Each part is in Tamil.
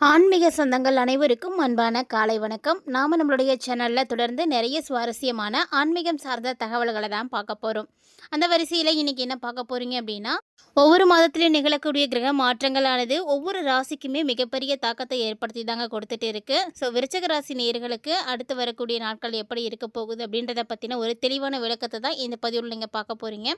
ஆன்மீக சொந்தங்கள் அனைவருக்கும் அன்பான காலை வணக்கம். நாம் நம்மளுடைய சேனலில் தொடர்ந்து நிறைய சுவாரஸ்யமான ஆன்மீகம் சார்ந்த தகவல்களை தான் பார்க்க போகிறோம் அந்த வரிசையில் இன்றைக்கி என்ன பார்க்க போகிறீங்க அப்படின்னா ஒவ்வொரு மாதத்திலையும் நிகழக்கூடிய கிரக மாற்றங்களானது ஒவ்வொரு ராசிக்குமே மிகப்பெரிய தாக்கத்தை ஏற்படுத்தி தாங்க கொடுத்துட்டு இருக்குது ஸோ விருச்சக ராசி நேர்களுக்கு அடுத்து வரக்கூடிய நாட்கள் எப்படி இருக்க போகுது அப்படின்றத பற்றின ஒரு தெளிவான விளக்கத்தை தான் இந்த பதிவில் நீங்கள் பார்க்க போகிறீங்க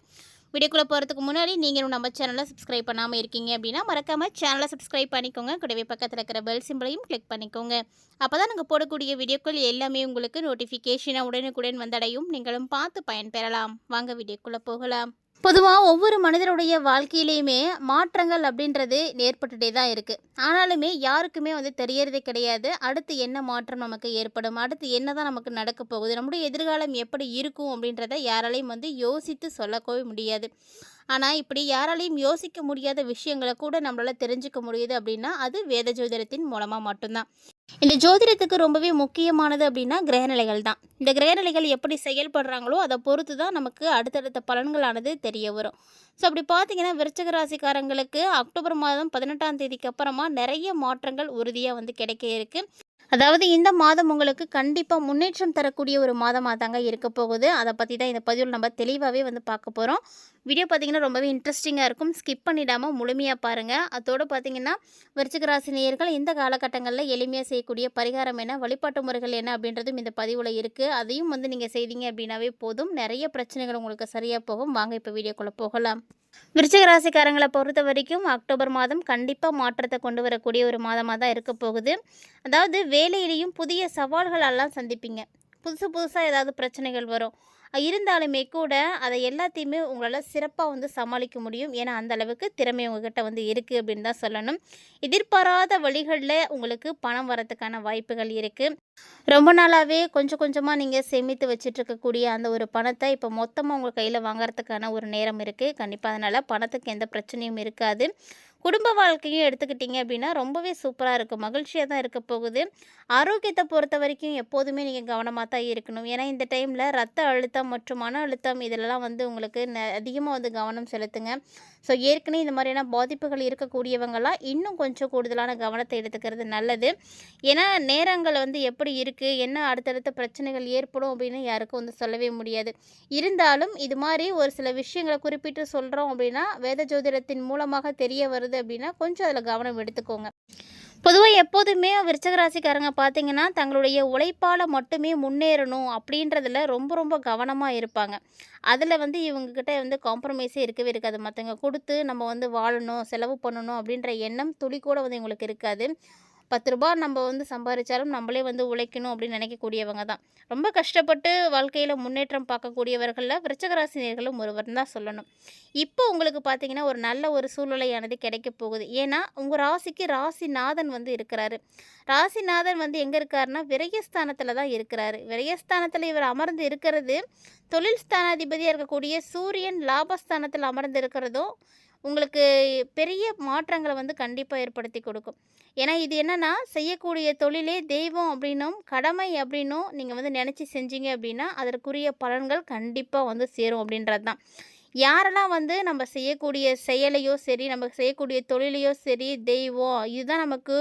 வீடியோக்குள்ளே போகிறதுக்கு முன்னாடி நீங்கள் நம்ம சேனலை சப்ஸ்கிரைப் பண்ணாமல் இருக்கீங்க அப்படின்னா மறக்காமல் சேனலை சப்ஸ்கிரைப் பண்ணிக்கோங்க. கூடவே பக்கத்தில் இருக்கிற பெல் சிம்பிளையும் கிளிக் பண்ணிக்கோங்க. அப்போ தான் நாங்கள் போடக்கூடிய வீடியோக்கள் எல்லாமே உங்களுக்கு நோட்டிஃபிகேஷனாக உடனுக்குடன் வந்தடையும். நீங்களும் பார்த்து பயன்பெறலாம். வாங்க வீடியோக்குள்ளே போகலாம் பொதுவாக ஒவ்வொரு மனிதருடைய வாழ்க்கையிலையுமே மாற்றங்கள் அப்படின்றது ஏற்பட்டுகிட்டே தான் இருக்குது ஆனாலுமே யாருக்குமே வந்து தெரியறதே கிடையாது. அடுத்து என்ன மாற்றம் நமக்கு ஏற்படும்? அடுத்து என்ன தான் நமக்கு நடக்க போகுது? நம்முடைய எதிர்காலம் எப்படி இருக்கும் அப்படின்றத யாராலையும் வந்து யோசித்து சொல்லக்கவே முடியாது. ஆனால் இப்படி யாராலையும் யோசிக்க முடியாத விஷயங்களை கூட நம்மளால் தெரிஞ்சுக்க முடியுது அப்படின்னா அது வேத ஜோதிடத்தின் மூலமாக மட்டும்தான். இந்த ஜோதிடத்துக்கு ரொம்பவே முக்கியமானது அப்படின்னா கிரகநிலைகள் தான். இந்த கிரகநிலைகள் எப்படி செயல்படுறாங்களோ அதை பொறுத்து தான் நமக்கு அடுத்தடுத்த பலன்களானது தெரிய வரும். ஸோ அப்படி பார்த்தீங்கன்னா விருச்சக ராசிக்காரங்களுக்கு அக்டோபர் மாதம் பதினெட்டாம் தேதிக்கு அப்புறமா நிறைய மாற்றங்கள் உறுதியாக வந்து கிடைக்க இருக்குது அதாவது இந்த மாதம் உங்களுக்கு கண்டிப்பாக முன்னேற்றம் தரக்கூடிய ஒரு மாதமாக தாங்க இருக்க போகுது. அதை பற்றி தான் இந்த பதிவில் நம்ம தெளிவாகவே வந்து பார்க்க போகிறோம் வீடியோ பார்த்தீங்கன்னா ரொம்பவே இன்ட்ரெஸ்டிங்காக இருக்கும். ஸ்கிப் பண்ணிடாமல் முழுமையாக பாருங்கள் அதோடு பார்த்தீங்கன்னா விருச்சிகராசி நேயர்கள் இந்த காலகட்டங்களில் எளிமையாக செய்யக்கூடிய பரிகாரம் என்ன வழிபாட்டு முறைகள் என்ன அப்படின்றதும் இந்த பதிவில் இருக்குது அதையும் வந்து நீங்கள் செய்தீங்க அப்படின்னாவே போதும். நிறைய பிரச்சனைகள் உங்களுக்கு சரியாக போகும். வாங்க இப்போ வீடியோக்குள்ளே போகலாம். விருச்சிக ராசிக்காரங்களை பொறுத்த வரைக்கும் அக்டோபர் மாதம் கண்டிப்பாக மாற்றத்தை கொண்டு வரக்கூடிய ஒரு மாதமாக தான் இருக்க போகுது. அதாவது வேலையிலையும் புதிய சவால்கள் எல்லாம் சந்திப்பீங்க. புதுசு புதுசாக ஏதாவது பிரச்சனைகள் வரும். இருந்தாலுமே கூட அதை எல்லாத்தையுமே உங்களால் சிறப்பாக வந்து சமாளிக்க முடியும். ஏன்னா அந்த அளவுக்கு திறமை உங்ககிட்ட வந்து இருக்குது அப்படின்னு தான் சொல்லணும். எதிர்பாராத வழிகளில் உங்களுக்கு பணம் வரத்துக்கான வாய்ப்புகள் இருக்குது ரொம்ப நாளாகவே கொஞ்சம் கொஞ்சமாக நீங்கள் சேமித்து வச்சிட்ருக்கக்கூடிய அந்த ஒரு பணத்தை இப்போ மொத்தமாக உங்கள் கையில் வாங்குறதுக்கான ஒரு நேரம் இருக்குது கண்டிப்பாக அதனால் பணத்துக்கு எந்த பிரச்சனையும் இருக்காது. குடும்ப வாழ்க்கையும் எடுத்துக்கிட்டிங்க அப்படின்னா ரொம்பவே சூப்பராக இருக்கும் மகிழ்ச்சியாக தான் இருக்க போகுது. ஆரோக்கியத்தை பொறுத்த வரைக்கும் எப்போதுமே நீங்கள் கவனமாக தான் இருக்கணும். ஏன்னா இந்த டைமில் ரத்த அழுத்தம் மற்றும் மன அழுத்தம் இதிலெல்லாம் வந்து உங்களுக்கு ந அதிகமாக வந்து கவனம் செலுத்துங்க. ஸோ ஏற்கனவே இந்த மாதிரியான பாதிப்புகள் இருக்கக்கூடியவங்களாம் இன்னும் கொஞ்சம் கூடுதலான கவனத்தை எடுத்துக்கிறது நல்லது. ஏன்னா நேரங்கள் வந்து எப்படி இருக்குது என்ன அடுத்தடுத்த பிரச்சனைகள் ஏற்படும் அப்படின்னு யாருக்கும் வந்து சொல்லவே முடியாது. இருந்தாலும் இது மாதிரி ஒரு சில விஷயங்களை குறிப்பிட்டு சொல்கிறோம் அப்படின்னா வேத ஜோதிடத்தின் மூலமாக தெரிய வருது. அப்படின்னா கொஞ்சம் அதில் கவனம் எடுத்துக்கோங்க. பொதுவாக எப்போதுமே விருச்சகராசிக்காரங்க பார்த்தீங்கன்னா தங்களுடைய உழைப்பால் மட்டுமே முன்னேறணும் அப்படின்றதுல ரொம்ப ரொம்ப கவனமாக இருப்பாங்க. அதில் வந்து இவங்கக்கிட்ட வந்து காம்ப்ரமைஸே இருக்கவே இருக்காது. மற்றவங்க கொடுத்து நம்ம வந்து வாழணும் செலவு பண்ணணும் அப்படின்ற எண்ணம் துளி கூட வந்து இவங்களுக்கு இருக்காது. பத்து ரூபா நம்ம வந்து சம்பாதிச்சாலும் நம்மளே வந்து உழைக்கணும் அப்படின்னு நினைக்கக்கூடியவங்க தான். ரொம்ப கஷ்டப்பட்டு வாழ்க்கையில் முன்னேற்றம் பார்க்கக்கூடியவர்களில் விருச்சகராசினியர்களும் ஒருவர் தான் சொல்லணும். இப்போ உங்களுக்கு பார்த்தீங்கன்னா ஒரு நல்ல ஒரு சூழ்நிலையானது கிடைக்க போகுது. ஏன்னா உங்கள் ராசிக்கு ராசிநாதன் வந்து இருக்கிறாரு. ராசிநாதன் வந்து எங்கே இருக்காருன்னா விரயஸ்தானத்தில் தான் இருக்கிறாரு. விரயஸ்தானத்தில் இவர் அமர்ந்து இருக்கிறது தொழில் ஸ்தானாதிபதியாக இருக்கக்கூடிய சூரியன் லாபஸ்தானத்தில் அமர்ந்து இருக்கிறதும் உங்களுக்கு பெரிய மாற்றங்களை வந்து கண்டிப்பாக ஏற்படுத்தி கொடுக்கும். ஏன்னா இது என்னென்னா செய்யக்கூடிய தொழிலே தெய்வம் அப்படின்னும் கடமை அப்படின்னும் நீங்கள் வந்து நினச்சி செஞ்சீங்க அப்படின்னா அதற்குரிய பலன்கள் கண்டிப்பாக வந்து சேரும் அப்படின்றது தான். யாரெல்லாம் வந்து நம்ம செய்யக்கூடிய செயலையோ சரி நம்ம செய்யக்கூடிய தொழிலையோ சரி தெய்வம் இதுதான் நமக்கு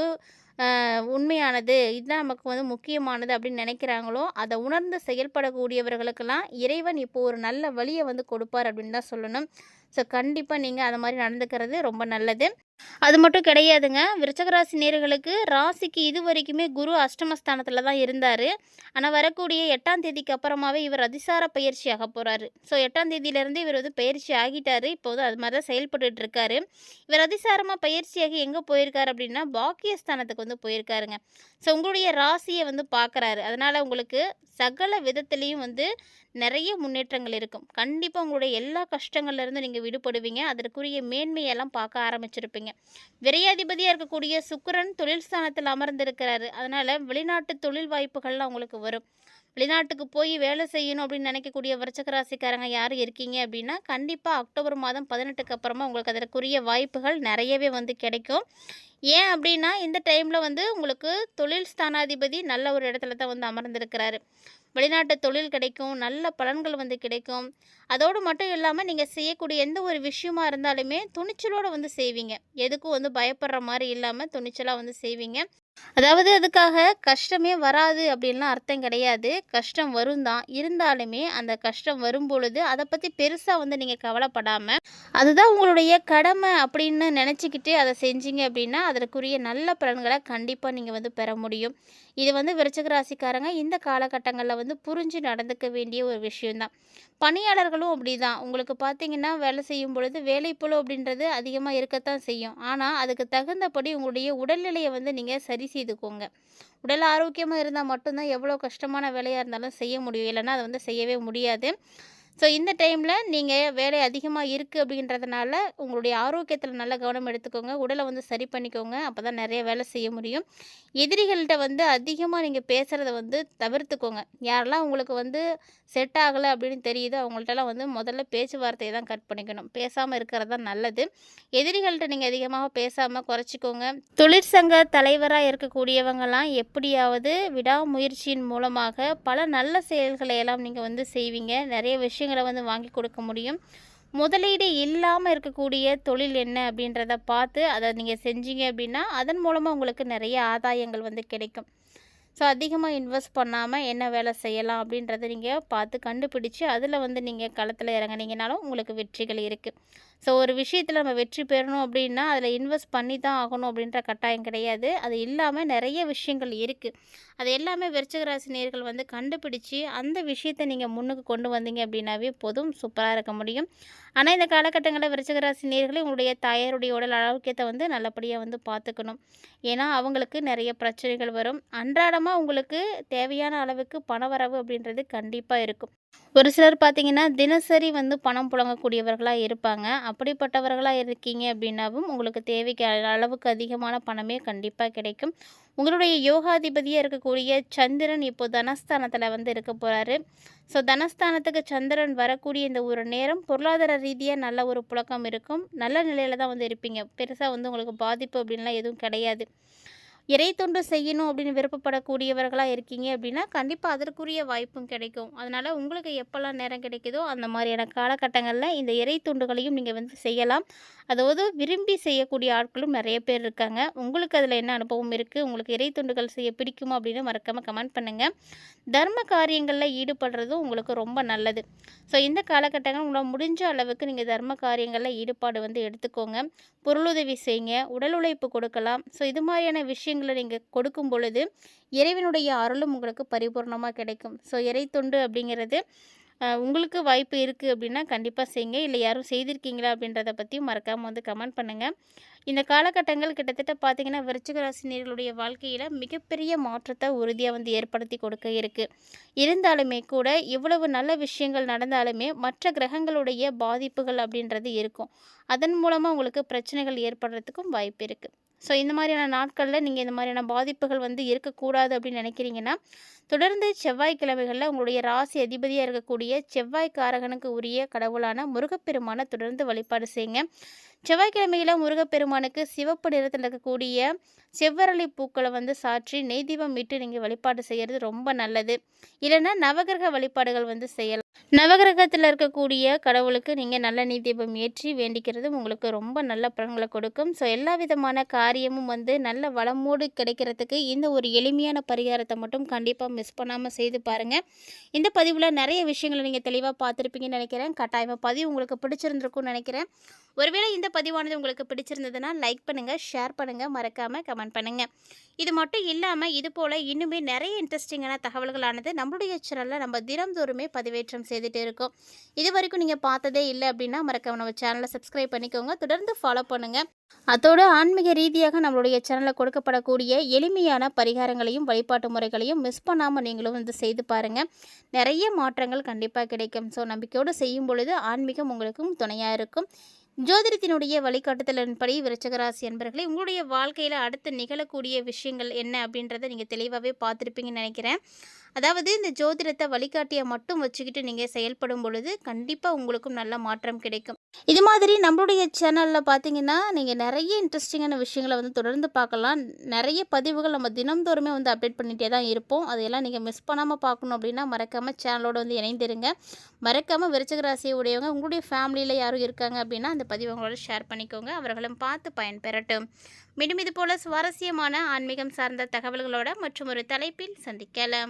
உண்மையானது இதுதான் நமக்கு வந்து முக்கியமானது அப்படின்னு நினைக்கிறாங்களோ அதை உணர்ந்து செயல்படக்கூடியவர்களுக்கெல்லாம் இறைவன் இப்போ ஒரு நல்ல வழியை வந்து கொடுப்பார் அப்படின்னு தான் சொல்லணும். ஸோ கண்டிப்பாக நீங்கள் அது மாதிரி நடந்துக்கிறது ரொம்ப நல்லது. அது மட்டும் கிடையாதுங்க. விருச்சகராசி நேர்களுக்கு ராசிக்கு இது வரைக்குமே குரு அஷ்டமஸ்தானத்தில் தான் இருந்தார். ஆனால் வரக்கூடிய எட்டாம் தேதிக்கு அப்புறமாவே இவர் அதிசார பயிற்சி ஆக போகிறாரு ஸோ எட்டாம் தேதியிலேருந்து இவர் வந்து பயிற்சி ஆகிட்டார். இப்போது அது மாதிரி தான் செயல்பட்டு இருக்காரு. இவர் அதிசாரமாக பயிற்சியாகி எங்கே போயிருக்காரு அப்படின்னா பாக்கியஸ்தானத்துக்கு வந்து போயிருக்காருங்க. ஸோ உங்களுடைய ராசியை வந்து பார்க்குறாரு அதனால் உங்களுக்கு சகல விதத்துலேயும் வந்து நிறைய முன்னேற்றங்கள் இருக்கும். கண்டிப்பாக உங்களுடைய எல்லா கஷ்டங்கள்லேருந்து நீங்கள் விடுபடுவீங்க. அதற்குரிய மேன்மையெல்லாம் பார்க்க ஆரம்பிச்சிருப்பீங்க. விரையாதிபதியாக இருக்கக்கூடிய சுக்கரன் தொழில் ஸ்தானத்தில் அமர்ந்திருக்கிறாரு. அதனால் வெளிநாட்டு தொழில் வாய்ப்புகள்லாம் உங்களுக்கு வரும். வெளிநாட்டுக்கு போய் வேலை செய்யணும் அப்படின்னு நினைக்கக்கூடிய விருச்சகராசிக்காரங்க யார் இருக்கீங்க அப்படின்னா கண்டிப்பாக அக்டோபர் மாதம் பதினெட்டுக்கு அப்புறமா உங்களுக்கு அதற்குரிய வாய்ப்புகள் நிறையவே வந்து கிடைக்கும். ஏன் அப்படின்னா இந்த டைமில் வந்து உங்களுக்கு தொழில் ஸ்தானாதிபதி நல்ல ஒரு இடத்துல தான் வந்து அமர்ந்திருக்கிறாரு. வெளிநாட்டு தொழில் கிடைக்கும் நல்ல பலன்கள் வந்து கிடைக்கும். அதோடு மட்டும் இல்லாமல் நீங்கள் செய்யக்கூடிய எந்த ஒரு விஷயமா இருந்தாலுமே துணிச்சலோடு வந்து செய்வீங்க. எதுக்கும் வந்து பயப்படுற மாதிரி இல்லாமல் துணிச்சலாக வந்து செய்வீங்க. அதாவது அதுக்காக கஷ்டமே வராது அப்படின்லாம் அர்த்தம் கிடையாது. கஷ்டம் வரும் தான் இருந்தாலுமே அந்த கஷ்டம் வரும் பொழுது அதை பற்றி பெருசாக வந்து நீங்கள் கவலைப்படாமல் அதுதான் உங்களுடைய கடமை அப்படின்னு நினச்சிக்கிட்டு அதை செஞ்சீங்க அப்படின்னா அதற்குரிய நல்ல பலன்களை கண்டிப்பாக நீங்கள் வந்து பெற முடியும். இது வந்து விருச்சிக ராசிக்காரங்க இந்த காலகட்டங்களில் வந்து புரிஞ்சு நடந்துக்க வேண்டிய ஒரு விஷயம்தான். பணியாளர்களும் அப்படி தான் உங்களுக்கு பார்த்தீங்கன்னா வேலை செய்யும் பொழுது வேலைப்பளு அப்படின்றது அதிகமாக இருக்கத்தான் செய்யும். ஆனால் அதுக்கு தகுந்தபடி உங்களுடைய உடல்நிலையை வந்து நீங்கள் சரி செய்துக்கோங்க. உடல் ஆரோக்கியமாக இருந்தால் மட்டும்தான் எவ்வளோ கஷ்டமான வேலையாக இருந்தாலும் செய்ய முடியும். இல்லைன்னா அதை வந்து செய்யவே முடியாது. ஸோ இந்த டைமில் நீங்கள் வேலை அதிகமாக இருக்குது அப்படின்றதுனால உங்களுடைய ஆரோக்கியத்தில் நல்ல கவனம் எடுத்துக்கோங்க. உடலை வந்து சரி பண்ணிக்கோங்க. அப்போ தான் நிறைய வேலை செய்ய முடியும். எதிரிகள்கிட்ட வந்து அதிகமாக நீங்கள் பேசுகிறத வந்து தவிர்த்துக்கோங்க. யாரெல்லாம் உங்களுக்கு வந்து செட் ஆகலை அப்படின்னு தெரியுதோ அவங்கள்ட்டலாம் வந்து முதல்ல பேச்சுவார்த்தையை தான் கட் பண்ணிக்கணும். பேசாமல் இருக்கிறது தான் நல்லது. எதிரிகள்கிட்ட நீங்கள் அதிகமாக பேசாமல் குறைச்சிக்கோங்க. தொழிற்சங்க தலைவராக இருக்கக்கூடியவங்கெல்லாம் எப்படியாவது விடாமுயற்சியின் மூலமாக பல நல்ல செயல்களை எல்லாம் நீங்கள் வந்து செய்வீங்க. நிறைய விஷயங்கள் வந்து வாங்கி கொடுக்க முடியும். முதலீடு இல்லாமல் இருக்கக்கூடிய தொழில் என்ன அப்படின்றத பார்த்து அதை நீங்கள் செஞ்சீங்க அப்படின்னா அதன் மூலமாக உங்களுக்கு நிறைய ஆதாயங்கள் வந்து கிடைக்கும். ஸோ அதிகமாக இன்வெஸ்ட் பண்ணாமல் என்ன வேலை செய்யலாம் அப்படின்றத நீங்கள் பார்த்து கண்டுபிடிச்சு அதில் வந்து நீங்கள் களத்தில் இறங்கினீங்கனாலும் உங்களுக்கு வெற்றிகள் இருக்குது ஸோ ஒரு விஷயத்தில் நம்ம வெற்றி பெறணும் அப்படின்னா அதில் இன்வெஸ்ட் பண்ணி தான் ஆகணும் அப்படின்ற கட்டாயம் கிடையாது. அது இல்லாமல் நிறைய விஷயங்கள் இருக்குது அது எல்லாமே விருச்சிக ராசி நேர்கள் வந்து கண்டுபிடிச்சு அந்த விஷயத்தை நீங்கள் முன்னுக்கு கொண்டு வந்தீங்க அப்படின்னாவே போதும் சூப்பராக இருக்க முடியும். ஆனால் இந்த காலகட்டங்களில் விருச்சிக ராசி நேர்களை உங்களுடைய தாயாருடைய உடல் ஆரோக்கியத்தை வந்து நல்லபடியாக வந்து பார்த்துக்கணும் ஏன்னா அவங்களுக்கு நிறைய பிரச்சனைகள் வரும். அன்றாடமாக உங்களுக்கு தேவையான அளவுக்கு பணவரவு அப்படின்றது கண்டிப்பாக இருக்கும். ஒரு சிலர் பார்த்தீங்கன்னா தினசரி வந்து பணம் புழங்கக்கூடியவர்களாக இருப்பாங்க. அப்படிப்பட்டவர்களாக இருக்கீங்க அப்படின்னாவும் உங்களுக்கு தேவைக்கு அ- அளவுக்கு அதிகமான பணமே கண்டிப்பாக கிடைக்கும். உங்களுடைய யோகாதிபதியாக இருக்கக்கூடிய சந்திரன் இப்போ தனஸ்தானத்தில் வந்து இருக்க போகிறாரு ஸோ தனஸ்தானத்துக்கு சந்திரன் வரக்கூடிய இந்த ஒரு நேரம் பொருளாதார ரீதியாக நல்ல ஒரு புழக்கம் இருக்கும். நல்ல நிலையில் தான் வந்து இருப்பீங்க. பெருசாக வந்து உங்களுக்கு பாதிப்பு அப்படின்லாம் எதுவும் கிடையாது. இறை தொண்டு செய்யணும் அப்படின்னு விருப்பப்படக்கூடியவர்களாக இருக்கீங்க அப்படின்னா கண்டிப்பாக அதற்குரிய வாய்ப்பும் கிடைக்கும். அதனால் உங்களுக்கு எப்போல்லாம் நேரம் கிடைக்குதோ அந்த மாதிரியான காலகட்டங்களில் இந்த இறை தொண்டுகளையும் நீங்கள் வந்து செய்யலாம். அதாவது விரும்பி செய்யக்கூடிய ஆட்களும் நிறைய பேர் இருக்காங்க. உங்களுக்கு அதில் என்ன அனுபவம் இருக்குது உங்களுக்கு இறை தொண்டுகள் செய்ய பிடிக்குமா அப்படின்னு மறக்காமல் கமெண்ட் பண்ணுங்கள் தர்ம காரியங்களில் ஈடுபடுறதும் உங்களுக்கு ரொம்ப நல்லது. ஸோ இந்த காலகட்டங்கள் உங்களால் முடிஞ்ச அளவுக்கு நீங்கள் தர்ம காரியங்களில் ஈடுபாடு வந்து எடுத்துக்கோங்க. பொருளுதவி செய்யுங்க. உடல் உழைப்பு கொடுக்கலாம். ஸோ இது மாதிரியான விஷயம் விஷயங்களை நீங்கள் கொடுக்கும் பொழுது இறைவனுடைய அருளும் உங்களுக்கு பரிபூர்ணமாக கிடைக்கும். ஸோ இறை தொண்டு அப்படிங்கிறது உங்களுக்கு வாய்ப்பு இருக்குது அப்படின்னா கண்டிப்பாக செய்யுங்க. இல்லை யாரும் செய்திருக்கீங்களா அப்படின்றத பற்றியும் மறக்காமல் வந்து கமெண்ட் பண்ணுங்கள் இந்த காலகட்டங்கள் கிட்டத்தட்ட பார்த்திங்கன்னா விருச்சிகராசினியர்களுடைய வாழ்க்கையில் மிகப்பெரிய மாற்றத்தை உறுதியாக வந்து ஏற்படுத்தி கொடுக்க இருக்குது இருந்தாலுமே கூட இவ்வளவு நல்ல விஷயங்கள் நடந்தாலுமே மற்ற கிரகங்களுடைய பாதிப்புகள் அப்படின்றது இருக்கும். அதன் மூலமாக உங்களுக்கு பிரச்சனைகள் ஏற்படுறதுக்கும் வாய்ப்பு இருக்குது ஸோ இந்த மாதிரியான நாட்களில் நீங்கள் இந்த மாதிரியான பாதிப்புகள் வந்து இருக்கக்கூடாது அப்படின்னு நினைக்கிறீங்கன்னா தொடர்ந்து செவ்வாய்க்கிழமைகளில் உங்களுடைய ராசி அதிபதியாக இருக்கக்கூடிய செவ்வாய்க்காரகனுக்கு உரிய கடவுளான முருகப்பெருமானை தொடர்ந்து வழிபாடு செய்யுங்க. செவ்வாய்க்கிழமையில் முருகப்பெருமானுக்கு சிவப்பு நிறத்தில் இருக்கக்கூடிய செவ்வரளி பூக்களை வந்து சாற்றி நெய் தீபம் இட்டு நீங்கள் வழிபாடு செய்கிறது ரொம்ப நல்லது. இல்லைன்னா நவகிரக வழிபாடுகள் வந்து செய்யலாம். நவகிரகத்தில் இருக்கக்கூடிய கடவுளுக்கு நீங்கள் நல்ல நெய் தீபம் ஏற்றி வேண்டிக்கிறது உங்களுக்கு ரொம்ப நல்ல பலன்களை கொடுக்கும். ஸோ எல்லா விதமான காரியமும் வந்து நல்ல வளமோடு கிடைக்கிறதுக்கு இந்த ஒரு எளிமையான பரிகாரத்தை மட்டும் கண்டிப்பாக மிஸ் பண்ணாமல் செய்து பாருங்கள் இந்த பதிவில் நிறைய விஷயங்களை நீங்கள் தெளிவாக பார்த்துருப்பீங்கன்னு நினைக்கிறேன். கட்டாயமாக பதிவு உங்களுக்கு பிடிச்சிருந்துருக்கும்னு நினைக்கிறேன். ஒருவேளை இந்த பதிவானது உங்களுக்கு பிடிச்சிருந்ததுன்னா லைக் பண்ணுங்கள் ஷேர் பண்ணுங்கள் மறக்காமல் கமெண்ட் பண்ணுங்கள் இது மட்டும் இல்லாமல் இது போல் இன்னுமே நிறைய இன்ட்ரெஸ்டிங்கான தகவல்களானது நம்மளுடைய சேனலில் நம்ம தினம்தோறுமே பதிவேற்றம் செய்து எழுதிட்டு இருக்கோம். இது வரைக்கும் நீங்கள் பார்த்ததே இல்லை அப்படின்னா மறக்காம நம்ம சேனலை சப்ஸ்கிரைப் பண்ணிக்கோங்க. தொடர்ந்து ஃபாலோ பண்ணுங்கள் அதோடு ஆன்மீக ரீதியாக நம்மளுடைய சேனலில் கொடுக்கப்படக்கூடிய எளிமையான பரிகாரங்களையும் வழிபாட்டு முறைகளையும் மிஸ் பண்ணாமல் நீங்களும் வந்து செய்து பாருங்கள் நிறைய மாற்றங்கள் கண்டிப்பாக கிடைக்கும். ஸோ நம்பிக்கையோடு செய்யும் பொழுது ஆன்மீகம் உங்களுக்கும் துணையாக இருக்கும். ஜோதிடத்தினுடைய வழிகாட்டுதலின்படி விருச்சகராசி என்பர்களை உங்களுடைய வாழ்க்கையில் அடுத்து நிகழக்கூடிய விஷயங்கள் என்ன அப்படின்றத நீங்கள் தெளிவாகவே பார்த்துருப்பீங்கன்னு நினைக்கிறேன். அதாவது இந்த ஜோதிடத்தை வழிகாட்டியை மட்டும் வச்சுக்கிட்டு நீங்கள் செயல்படும் பொழுது கண்டிப்பாக உங்களுக்கும் நல்ல மாற்றம் கிடைக்கும். இது மாதிரி நம்மளுடைய சேனலில் பார்த்தீங்கன்னா நீங்கள் நிறைய இன்ட்ரெஸ்டிங்கான விஷயங்களை வந்து தொடர்ந்து பார்க்கலாம். நிறைய பதிவுகள் நம்ம தினம்தோறுமே வந்து அப்டேட் பண்ணிகிட்டே தான் இருப்போம். அதையெல்லாம் நீங்கள் மிஸ் பண்ணாமல் பார்க்கணும் அப்படின்னா மறக்காமல் சேனலோடு வந்து இணைந்திருங்க. மறக்காமல் விருச்சக ராசியை உடையவங்க உங்களுடைய ஃபேமிலியில் யாரும் இருக்காங்க அப்படின்னா அந்த பதிவு அவங்களோட ஷேர் பண்ணிக்கோங்க. அவர்களும் பார்த்து பயன்பெறட்டும். மீண்டும் இது போல் சுவாரஸ்யமான ஆன்மீகம் சார்ந்த தகவல்களோட மற்றும் ஒரு தலைப்பில் சந்திக்கலாம்.